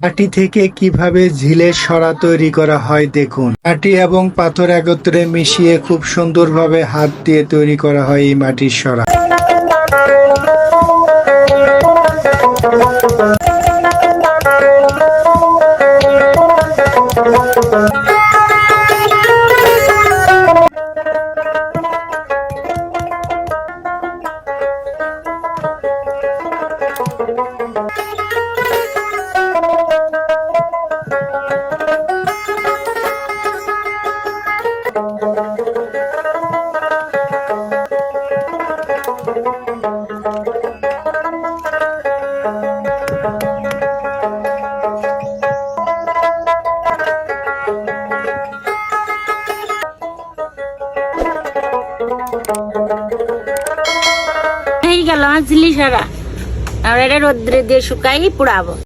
মাটি থেকে কীভাবে ঝিলের সরা তৈরি করা হয় দেখুন। মাটি এবং পাথর একত্রে মিশিয়ে খুব সুন্দরভাবে হাত দিয়ে তৈরি করা হয় এই মাটির সরা। গেল আমার ঝিলি সারা আমরা এটা রোদ্রে দিয়ে শুকাই পুড়াবো।